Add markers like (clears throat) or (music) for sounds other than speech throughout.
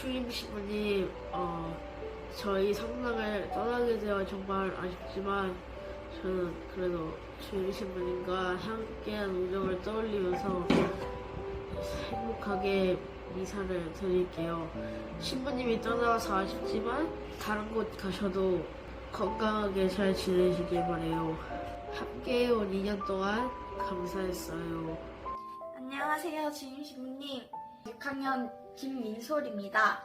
추임 신부님, 어, 저희 성당을 떠나게 되어 정말 아쉽지만 저는 그래도 추임 신부님과 함께한 우정을 떠올리면서 행복하게 미사를 드릴게요. 신부님이 떠나서 아쉽지만 다른 곳 가셔도 건강하게 잘 지내시길 바래요. 함께해온 2년 동안 감사했어요. 안녕하세요, 주임 신부님. 6학년 김민솔입니다.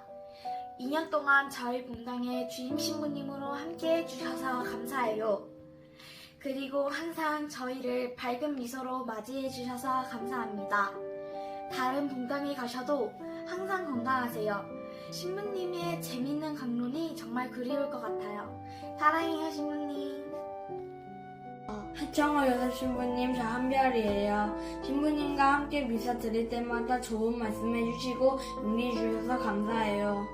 2년 동안 저희 분당에 주임 신부님으로 함께 해주셔서 감사해요. 그리고 항상 저희를 밝은 미소로 맞이해 주셔서 감사합니다. 다른 분당에 가셔도 항상 건강하세요. 신부님의 재밌는 강론이 정말 그리울 것 같아요. 사랑해요, 신부님. 하청호 여사 신부님 저 한별이에요. 신부님과 함께 미사 드릴 때마다 좋은 말씀 해 주시고 용기 주셔서 감사해요.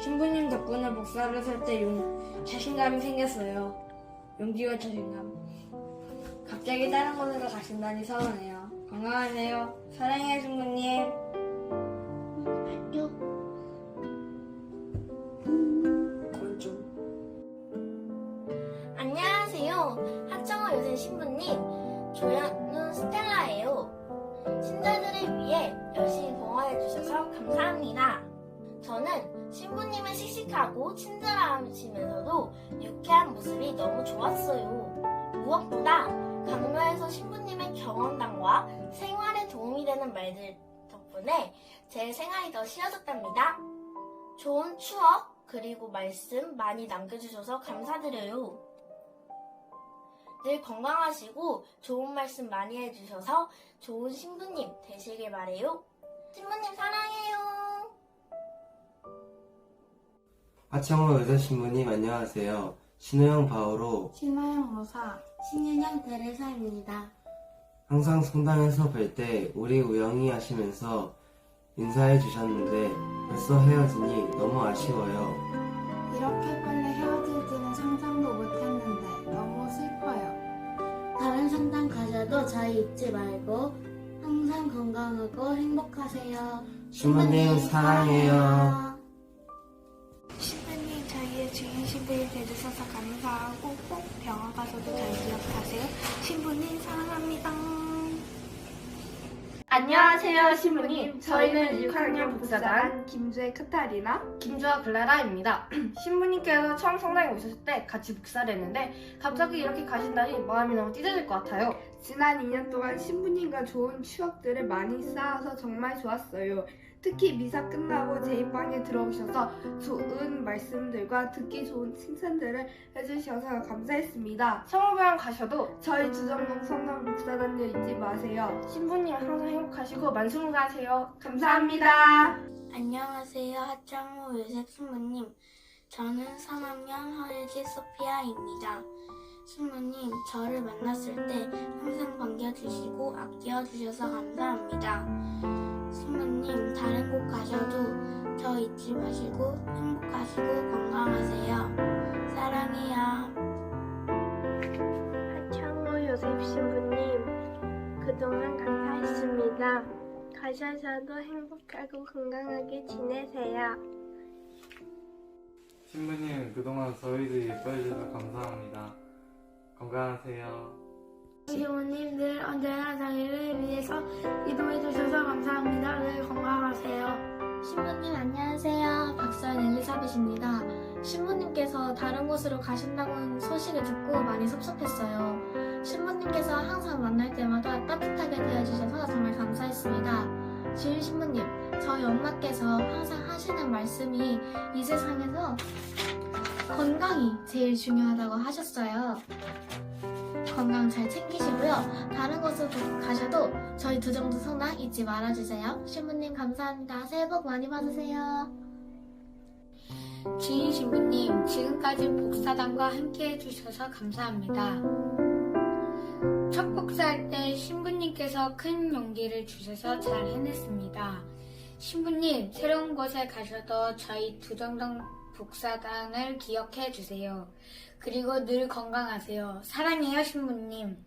신부님 덕분에 목사를 설 때 자신감이 생겼어요. 용기와 자신감. 갑자기 다른 곳으로 가신다니 서운해요. 건강하세요. 사랑해요 신부님. 신부님. 조연은 스텔라예요. 신자들을 위해 열심히 봉헌해주셔서 감사합니다. 저는 신부님은 씩씩하고 친절하시면서도 유쾌한 모습이 너무 좋았어요. 무엇보다 강로에서 신부님의 경험담과 생활에 도움이 되는 말들 덕분에 제 생활이 더 쉬워졌답니다. 좋은 추억 그리고 말씀 많이 남겨주셔서 감사드려요. 늘 건강하시고 좋은 말씀 많이 해주셔서 좋은 신부님 되시길 바래요. 신부님 사랑해요. 하청호 여자 신부님 안녕하세요. 신호영 바오로 신화영 로사. 신윤영 대레사입니다. 항상 성당에서 뵐 때 우리 우영이 하시면서 인사해 주셨는데 벌써 헤어지니 너무 아쉬워요. 이렇게 빨리 헤어질지는 상상도 못했는데. 다른 성당 가셔도 저희 잊지 말고 항상 건강하고 행복하세요. 신부님 사랑해요. 신부님 저희의 주인 신부님 되주셔서 감사하고 꼭 병원 가서도 잘 기억하세요. 신부님 사랑합니다. 안녕하세요, 신부님. 저희는 6학년 복사단 김주혜 카타리나, 김주아 글라라입니다. (clears throat) 신부님께서 처음 성당에 오셨을 때 같이 복사를 했는데 갑자기 이렇게 가신다니 마음이 너무 찢어질 것 같아요. 지난 2년 동안 신부님과 좋은 추억들을 많이 쌓아서 정말 좋았어요. 특히 미사 끝나고 제 방에 들어오셔서 좋은 말씀들과 듣기 좋은 칭찬들을 해주셔서 감사했습니다. 성호병원 가셔도 저희 주정동 성남 목사단을 잊지 마세요. 신부님 항상 행복하시고 만수무강하세요. 감사합니다. 안녕하세요. 하창호 요셉 신부님. 저는 3학년 허예지 소피아입니다. 신부님, 저를 만났을 때 항상 반겨주시고 아껴주셔서 감사합니다. 신부님, 다른 곳 가셔도 저 잊지 마시고 행복하시고 건강하세요. 사랑해요. 하창호 요셉 신부님, 그동안 감사했습니다. 가셔서도 행복하고 건강하게 지내세요. 신부님 그동안 저희들 예뻐해 주셔서 감사합니다. 건강하세요. 신부님 늘 언제나 저희를 위해서 기도해 주셔서 감사합니다. 늘 건강하세요. 신부님 안녕하세요. 박서연 엘리사벳입니다. 신부님께서 다른 곳으로 가신다는 소식을 듣고 많이 섭섭했어요. 신부님께서 항상 만날 때마다 따뜻하게 대해주셔서 정말 감사했습니다. 주인 신부님, 저희 엄마께서 항상 하시는 말씀이 이 세상에서 건강이 제일 중요하다고 하셨어요. 건강 잘 챙기시고요. 다른 곳으로 가셔도 저희 두정도 성당 잊지 말아주세요. 신부님 감사합니다. 새해 복 많이 받으세요. 주인 신부님, 지금까지 복사단과 함께 해주셔서 감사합니다. 첫 복사할 때 신부님께서 큰 용기를 주셔서 잘 해냈습니다. 신부님, 새로운 곳에 가셔도 저희 두정동 복사단을 기억해 주세요. 그리고 늘 건강하세요. 사랑해요, 신부님.